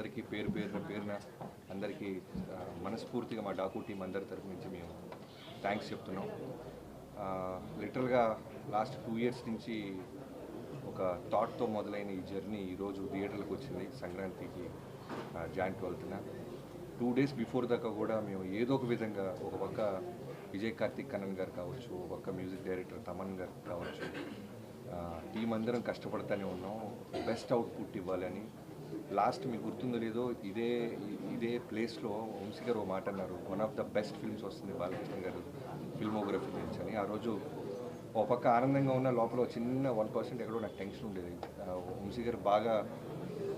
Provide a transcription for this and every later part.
అందరికీ పేరు పేరున పేరున అందరికీ మనస్ఫూర్తిగా మా డాకు టీం అందరి తరపు నుంచి మేము థ్యాంక్స్ చెప్తున్నాం. లిటరల్గా లాస్ట్ టూ ఇయర్స్ నుంచి ఒక థాట్తో మొదలైన ఈ జర్నీ ఈరోజు థియేటర్లకు వచ్చింది సంక్రాంతికి జాయింట్ ట్వెల్త్న టూ డేస్ బిఫోర్ దాకా కూడా మేము ఏదో ఒక విధంగా ఒక పక్క విజయ్ కార్తిక్ కన్నన్ గారు కావచ్చు ఒక పక్క మ్యూజిక్ డైరెక్టర్ తమన్ గారు కావచ్చు టీం అందరం కష్టపడతానే ఉన్నాం. బెస్ట్ అవుట్పుట్ ఇవ్వాలని లాస్ట్ మీకు గుర్తుందో లేదో ఇదే ఇదే ప్లేస్లో వంశీ గారు మాట అన్నారు. One of the best films వస్తుంది బాలకృష్ణ గారు ఫిల్మోగ్రఫీ నుంచి అని. ఆ రోజు ఒక పక్క ఆనందంగా ఉన్న లోపల ఒక చిన్న వన్ పర్సెంట్ ఎక్కడో నాకు టెన్షన్ ఉండేది. ఆ, వంశీ గారు బాగా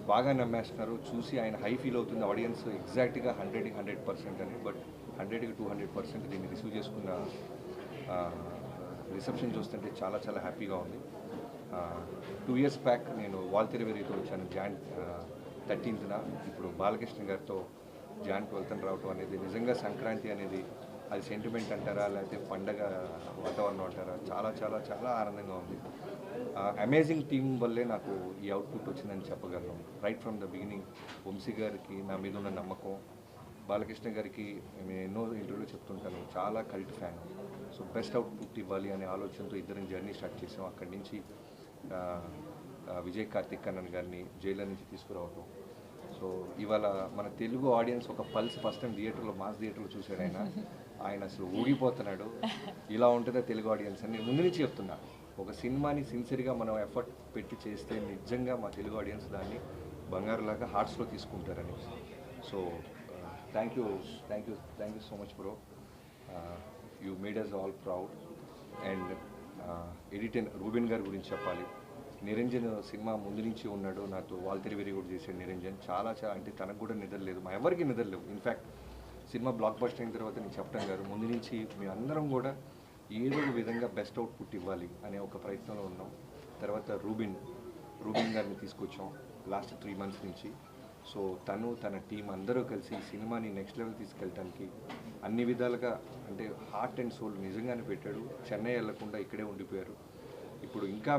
బాగా నమ్మేస్తున్నారు. చూసి ఆయన హై ఫీల్ అవుతుంది. ఆడియన్స్ ఎగ్జాక్ట్గా హండ్రెడ్కి హండ్రెడ్ పర్సెంట్ అని. బట్ హండ్రెడ్కి టూ హండ్రెడ్ పర్సెంట్ దీన్ని రిసీవ్ చేసుకున్న రిసెప్షన్ చూస్తుంటే చాలా చాలా హ్యాపీగా ఉంది. టూ ఇయర్స్ బ్యాక్ నేను వాల్తెరవేరితో వచ్చాను జాయింట్ థర్టీన్త్న ఇప్పుడు బాలకృష్ణ గారితో జాన్ ట్వెల్త్న రావటం అనేది నిజంగా సంక్రాంతి అనేది అది సెంటిమెంట్ అంటారా లేకపోతే పండగ వాతావరణం అంటారా? చాలా చాలా చాలా ఆనందంగా ఉంది. అమేజింగ్ టీం వల్లే నాకు ఈ అవుట్పుట్ వచ్చిందని చెప్పగలను. Right from the beginning Vamshi గారికి నా మీద ఉన్న నమ్మకం బాలకృష్ణ గారికి నేను ఎన్నో ఇంటర్వ్యూలో చెప్తుంటాను చాలా cult fan so best output ఇవ్వాలి అనే ఆలోచనతో ఇద్దరం జర్నీ స్టార్ట్ చేసాం. అక్కడి నుంచి విజయ్ కార్తిక్ కన్నన్ గారిని జైల్లో నుంచి తీసుకురావటం. సో ఇవాళ మన తెలుగు ఆడియన్స్ ఒక పల్స్ ఫస్ట్ టైం థియేటర్లో మాస్ థియేటర్లో చూశాడు ఆయన. ఆయన అసలు ఊగిపోతున్నాడు. ఇలా ఉంటుందా తెలుగు ఆడియన్స్ అని నేను ముందు నుంచి చెప్తున్నా. ఒక సినిమాని సిన్సియర్గా మనం ఎఫర్ట్ పెట్టి చేస్తే నిజంగా మా తెలుగు ఆడియన్స్ దాన్ని బంగారులాగా హార్ట్స్లో తీసుకుంటారని. So thank you thank you thank you so much bro you made us all proud and editor Ruben గారి గురించి చెప్పాలి. నిరంజన్ సినిమా ముందు నుంచి ఉన్నాడు. నాతో వాల్తెరి వెరీ కూడా చేశాడు నిరంజన్. చాలా చాలా అంటే తనకు కూడా నిద్రలేదు. మా ఎవరికి నిద్రలేవు. In fact cinema block bust అయిన తర్వాత నేను చెప్పడం గారు ముందు నుంచి మీ అందరం కూడా ఏదో ఒక విధంగా బెస్ట్ అవుట్పుట్ ఇవ్వాలి అనే ఒక ప్రయత్నంలో ఉన్నాం. తర్వాత రూబిన్ రూబిన్ గారిని తీసుకొచ్చాం లాస్ట్ త్రీ మంత్స్ నుంచి. సో తను తన టీం అందరూ కలిసి సినిమాని నెక్స్ట్ లెవెల్ తీసుకెళ్ళడానికి అన్ని విధాలుగా అంటే హార్ట్ అండ్ సోల్ నిజంగానే పెట్టాడు. చెన్నై వెళ్ళకుండా ఇక్కడే ఉండిపోయారు. ఇప్పుడు ఇంకా